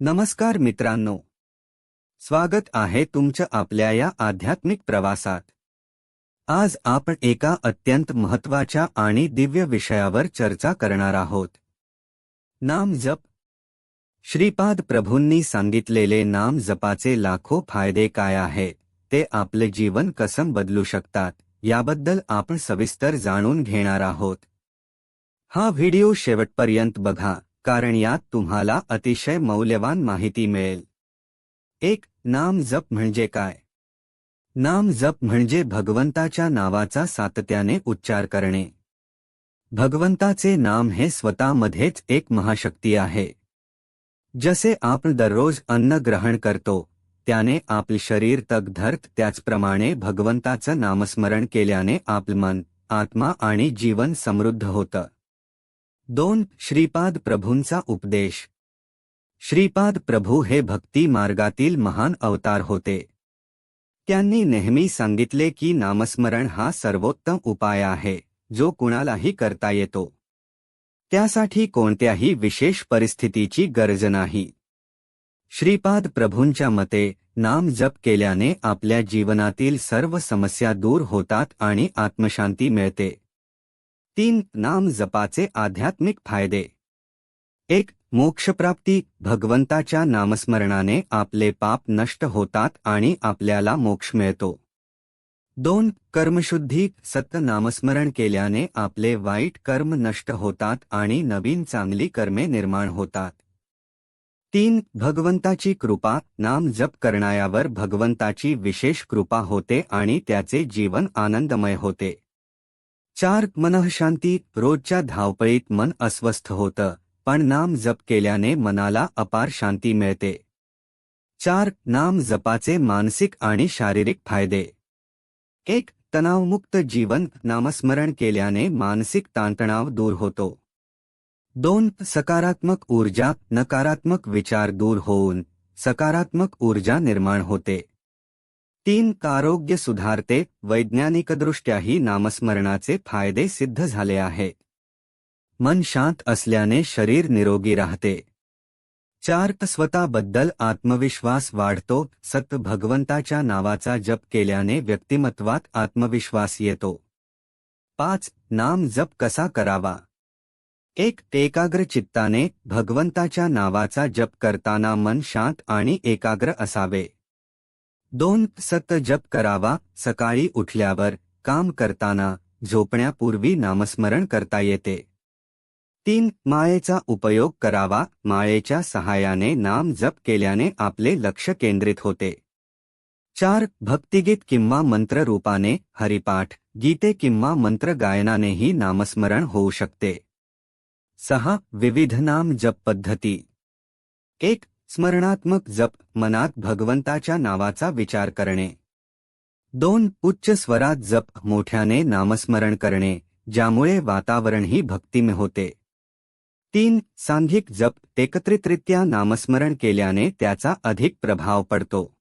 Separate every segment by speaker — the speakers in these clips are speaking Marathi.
Speaker 1: नमस्कार मित्रांनो. स्वागत आहे तुमच्या आपल्या या आध्यात्मिक प्रवासात. आज आपण एका अत्यंत महत्त्वाच्या आणि दिव्य विषयावर चर्चा करणार आहोत. नाम जप. श्रीपाद प्रभूंनी सांगितलेले नाम जपाचे लाखो फायदे काय आहेत ते आपले जीवन कसं बदलू शकतात याबद्दल आपण सविस्तर जाणून घेणार आहोत. हा व्हिडिओ शेवटपर्यंत बघा. कारण यात तुम्हाला अतिशय मौल्यवान माहिती मिळेल. एक नाम जप म्हणजे काय? नाम जप म्हणजे भगवंताच्या नावाचा सातत्याने उच्चार करणे. भगवंताचे नाम हे स्वतःमध्येच एक महाशक्ती आहे. जसे आपण दररोज अन्न ग्रहण करतो त्याने आपले शरीर तग धरत त्याचप्रमाणे भगवंताचं नामस्मरण केल्याने आपलं मन आत्मा आणि जीवन समृद्ध होतं. दोन श्रीपाद प्रभूंचा उपदेश. श्रीपाद प्रभू हे भक्ती मार्गातील महान अवतार होते. त्यांनी नेहमी सांगितले की नामस्मरण हा सर्वोत्तम उपाय आहे जो कुणालाही करता येतो. त्यासाठी कोणत्याही विशेष परिस्थितीची गरज नाही. श्रीपाद प्रभूंच्या मते नाम जप केल्याने आपल्या जीवनातील सर्व समस्या दूर होतात आणि आत्मशांती मिळते. तीन नाम जपाचे आध्यात्मिक फायदे. एक मोक्षप्राप्ती भगवंताच्या नामस्मरणाने आपले पाप नष्ट होतात आणि आपल्याला मोक्ष मिळतो. दोन कर्मशुद्धी सत्य नामस्मरण केल्याने आपले वाईट कर्म नष्ट होतात आणि नवीन चांगली कर्मे निर्माण होतात. तीन भगवंताची कृपा नाम जप करणाऱ्यावर भगवंताची विशेष कृपा होते आणि त्याचे जीवन आनंदमय होते. चार मनःशांती रोजच्या धावपळीत मन अस्वस्थ होतं पण नाम जप केल्याने मनाला अपार शांती मिळते. चार नाम जपाचे मानसिक आणि शारीरिक फायदे. एक तणावमुक्त जीवन नामस्मरण केल्याने मानसिक ताणतणाव दूर होतो. दोन सकारात्मक ऊर्जा नकारात्मक विचार दूर होऊन सकारात्मक ऊर्जा निर्माण होते. तीन आरोग्य सुधारते वैज्ञानिकदृष्ट्याही नामस्मरणाचे फायदे सिद्ध झाले आहे. मन शांत असल्याने शरीर निरोगी राहते. चार स्वतःबद्दल आत्मविश्वास वाढतो सत भगवंताच्या नावाचा जप केल्याने व्यक्तिमत्वात आत्मविश्वास येतो. पाच नाम जप कसा करावा? एक एकाग्र चित्ताने भगवंताच्या नावाचा जप करताना मन शांत आणि एकाग्र असावे. दोन सत जप करावा सकाळी उठल्यावर काम करताना झोपण्यापूर्वी नामस्मरण करता येते. तीन माळेचा उपयोग करावा माळेच्या सहाय्याने नाम जप केल्याने आपले लक्ष केंद्रित होते. चार भक्तिगीत किंवा मंत्र रूपाने हरिपाठ गीते किंवा मंत्र गायनानेही नामस्मरण होऊ शकते. सहा विविध नाम जप पद्धती. एक स्मरणात्मक जप मनात भगवंताच्या नावाचा विचार करणे. दोन उच्च स्वरात जप मोठ्याने नामस्मरण करणे ज्यामुळे वातावरणही भक्तिमय होते. तीन सांघिक जप एकत्रितरित्या नामस्मरण केल्याने त्याचा अधिक प्रभाव पडतो.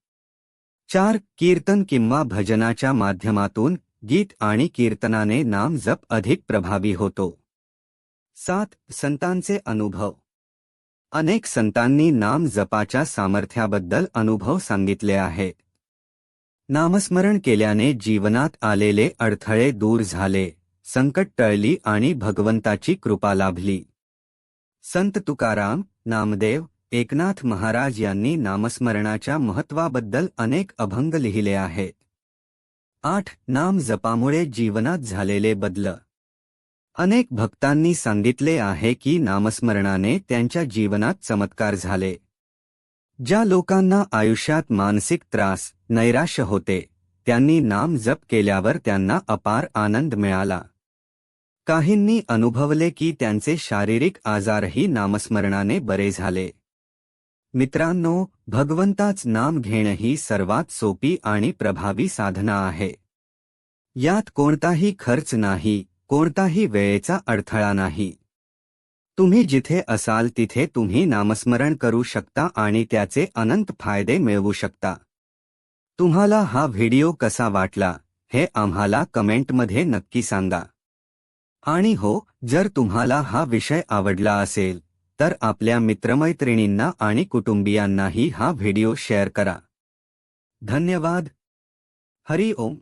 Speaker 1: चार कीर्तन किंवा भजनाच्या माध्यमातून गीत आणि कीर्तनाने नाम जप अधिक प्रभावी होतो. सात संतांचे अनुभव. अनेक संतांनी नाम जपाच्या सामर्थ्याबद्दल अनुभव सांगितले आहेत नामस्मरण केल्याने जीवनात आलेले अडथळे दूर झाले संकट टळली आणि भगवंताची कृपा लाभली. संत तुकाराम नामदेव एकनाथ महाराज यांनी नामस्मरणाच्या महत्वाबद्दल अनेक अभंग लिहिले आहेत. आठ नाम जपामुळे जीवनात झालेले बदल अनेक भक्तांनी सांगितले आहे की नामस्मरणाने त्यांच्या जीवनात चमत्कार झाले. ज्या लोकांना आयुष्यात मानसिक त्रास नैराश्य होते त्यांनी नाम जप केल्यावर त्यांना अपार आनंद मिळाला. काहींनी अनुभवले की त्यांचे शारीरिक आजारही नामस्मरणाने बरे झाले. मित्रांनो भगवंताच नाम घेणं ही सर्वात सोपी आणि प्रभावी साधना आहे. यात कोणताही खर्च नाही कोणताही वेळेचा अडथळा नाही. तुम्ही जिथे असाल तिथे तुम्ही नामस्मरण करू शकता आणि त्याचे अनंत फायदे मिळवू शकता. तुम्हाला हा व्हिडिओ कसा वाटला हे आम्हाला कमेंटमध्ये नक्की सांगा. आणि हो जर तुम्हाला हा विषय आवडला असेल तर आपल्या मित्रमैत्रिणींना आणि कुटुंबियांनाही हा व्हिडिओ शेअर करा. धन्यवाद. हरी ओम.